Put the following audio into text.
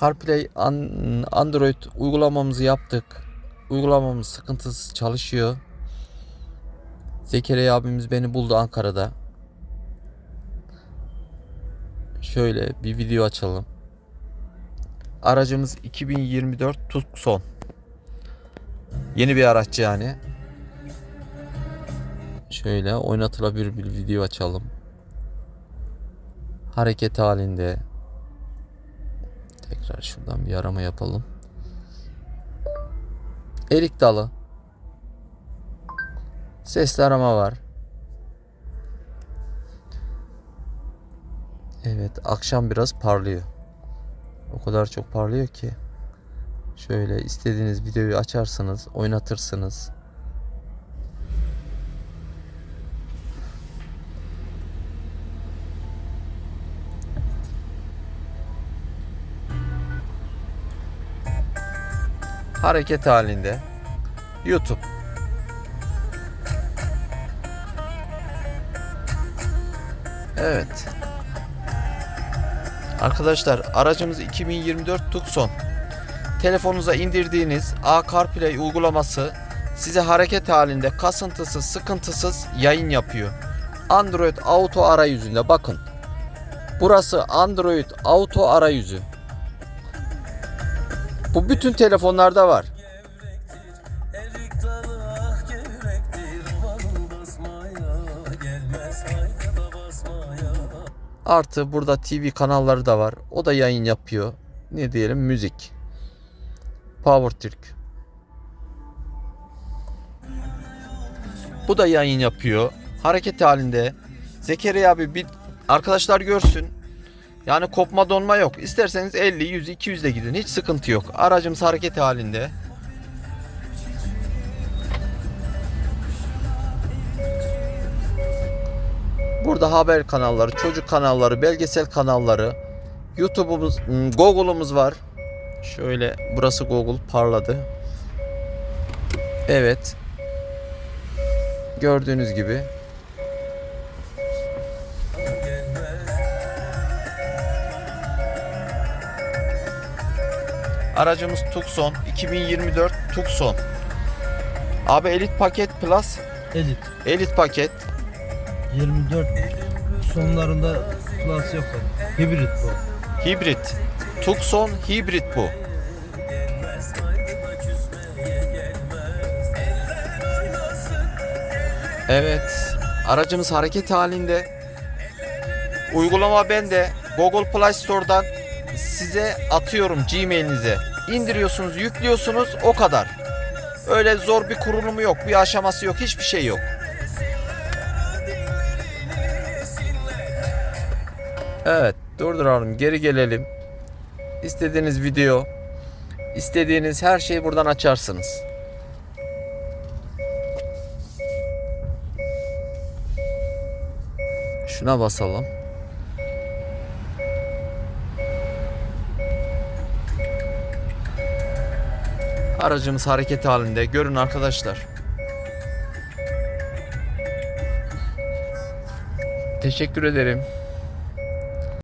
CarPlay an- Android uygulamamızı yaptık. Uygulamamız sıkıntısız çalışıyor. Zekeriya abimiz beni buldu Ankara'da. Şöyle bir video açalım. Aracımız 2024 Tucson. Yeni bir araç yani. Şöyle oynatılabilir bir video açalım. Hareket halinde. Tekrar şuradan bir arama yapalım. Erik dalı. Sesli arama var. Evet, akşam biraz parlıyor. O kadar çok parlıyor ki. Şöyle istediğiniz videoyu açarsınız, oynatırsınız. Hareket halinde. YouTube. Evet. Arkadaşlar aracımız 2024 Tucson. Telefonunuza indirdiğiniz A CarPlay uygulaması size hareket halinde kasıntısız, sıkıntısız yayın yapıyor. Android Auto arayüzünde bakın. Burası Android Auto arayüzü. Bu bütün telefonlarda var. Artı burada TV kanalları da var. O da yayın yapıyor. Ne diyelim müzik. Power Türk. Bu da yayın yapıyor. Hareket halinde. Zekeriya abi bir arkadaşlar görsün. Yani kopma donma yok. İsterseniz 50, 100, 200 de gidin. Hiç sıkıntı yok. Aracımız hareket halinde. Burada haber kanalları, çocuk kanalları, belgesel kanalları, YouTube'umuz, hmm, Google'umuz var. Şöyle burası Google parladı. Evet. Gördüğünüz gibi. Aracımız Tucson 2024 Tucson. Abi Elite paket Plus, Elit. Elite paket. 24 sonlarında plus yok. zaten. Hibrit bu. Hibrit. Tucson hibrit bu. Evet. Aracımız hareket halinde. Uygulama bende. Google Play Store'dan size atıyorum Gmail'inize. İndiriyorsunuz, yüklüyorsunuz o kadar. Öyle zor bir kurulumu yok, bir aşaması yok, hiçbir şey yok. Evet, durduralım, geri gelelim. İstediğiniz video, istediğiniz her şeyi buradan açarsınız. Şuna basalım. Aracımız hareket halinde. Görün arkadaşlar. Teşekkür ederim.